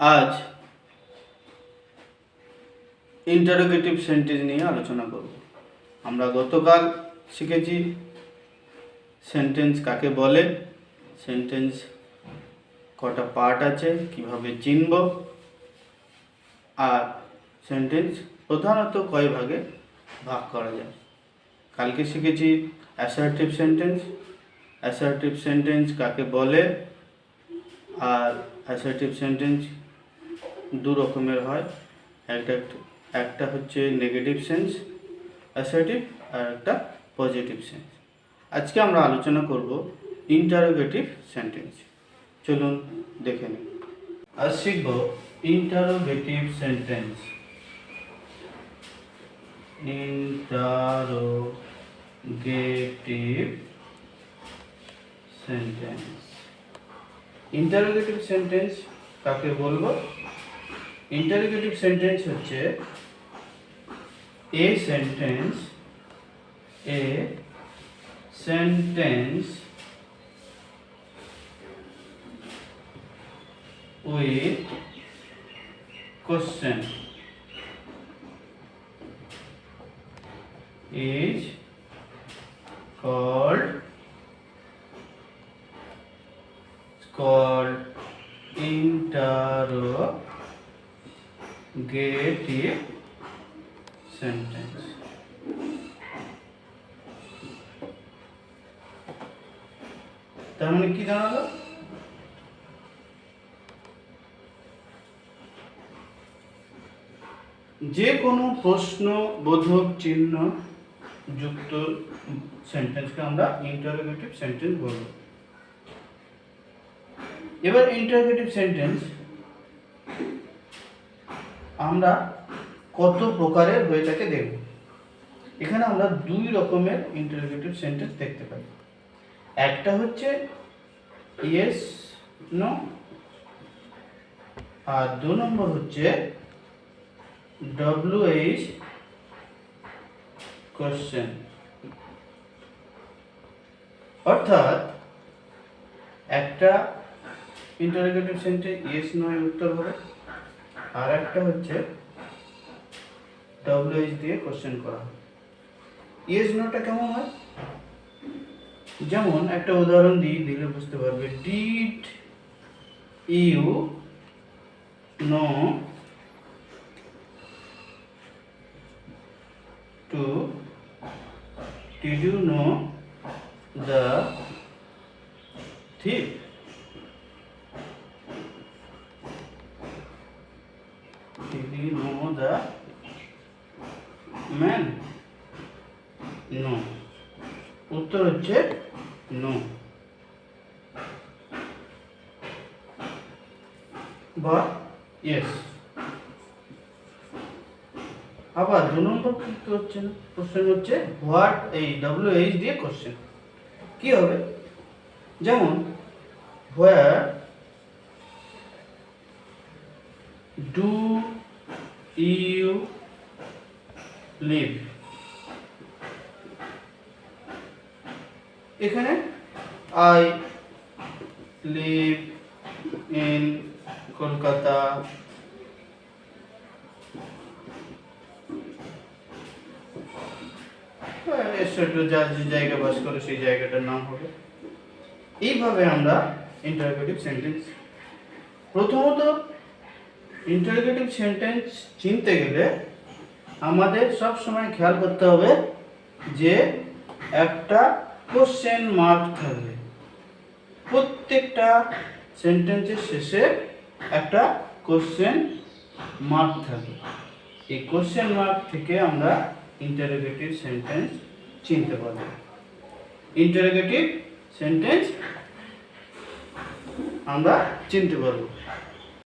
আজ interrogative sentence নিয়ে আলোচনা করব। আমরা গতকাল শিখেছি সেন্টেন্স কাকে বলে সেন্টেন্স কটা পার্ট আছে, কীভাবে চিনব, আর সেন্টেন্স প্রধানত কয় ভাগে ভাগ করা যায়। কালকে শিখেছি অ্যাসার্টিভ সেন্টেন্স অ্যাসার্টিভ সেন্টেন্স কাকে বলে, আর অ্যাসার্টিভ সেন্টেন্স দু রকমের হয়। একটা একটা হচ্ছে নেগেটিভ সেন্স অ্যাসার্টিভ আর একটা পজিটিভ সেন্স আজকে আমরা আলোচনা করব ইন্টারোগেটিভ সেন্টেন্স চলুন দেখে নিই। আজ শিখব interrogative sentence interrogative sentence interrogative sentence কাকে বলব? ইন্টারোগেটিভ সেন্টেন্স হচ্ছে a sentence a sentence with question is called called interrogative sentence. তার মানে কি দাঁড়াল যে কোনো প্রশ্নবোধক চিহ্ন যুক্ত সেন্টেন্সকে আমরা ইন্টারোগেটিভ সেন্টেন্স বলব। এবার ইন্টারোগেটিভ সেন্টেন্স আমরা কত প্রকারের হয়ে দেখব। এখানে আমরা দুই রকমের ইন্টারোগেটিভ সেন্টেন্স দেখতে পাই। একটা হচ্ছে ইয়েস নো আর দু নম্বর হচ্ছে ডব্লিউ এইচ কোশ্চেন অর্থাৎ একটা ইন্টারোগেটিভ সেন্টেন্স ইয়েস নয় উত্তর হবে। আর একটা হচ্ছে ডব্লিউ এইচ দিয়ে কোশ্চেন করা। হয় ইয়েস কেমন হয়? যেমন একটা উদাহরণ দিই দিলে বুঝতে পারবে did you know to did you know the thief no উত্তর হচ্ছে নো। বা ইয়েস আবার দু নম্বর কি হচ্ছে না? কোশ্চেন হচ্ছে হোয়াট এই ডব্লিউ এইচ দিয়ে কোশ্চেন কি হবে? যেমন হোয়ার ডু ইউ লিভ এখানে আই লিভ ইন কলকাতা। এসটো যা যে জায়গা বাস করে সেই জায়গাটার নাম হবে। এইভাবে আমরা ইন্টারোগেটিভ সেন্টেন্স প্রথমত ইন্টারোগেটিভ সেন্টেন্স চিনতে গেলে আমাদের সব সময় খেয়াল করতে হবে যে একটা কোশ্চেন মার্ক থাকবে। প্রত্যেকটা সেন্টেন্সের শেষে একটা কোশ্চেন মার্ক থাকবে। এই কোশ্চেন মার্ক থেকে আমরা ইন্টারোগেটিভ সেন্টেন্স চিনতে পারব। ইন্টারোগেটিভ সেন্টেন্স আমরা চিনতে পারব।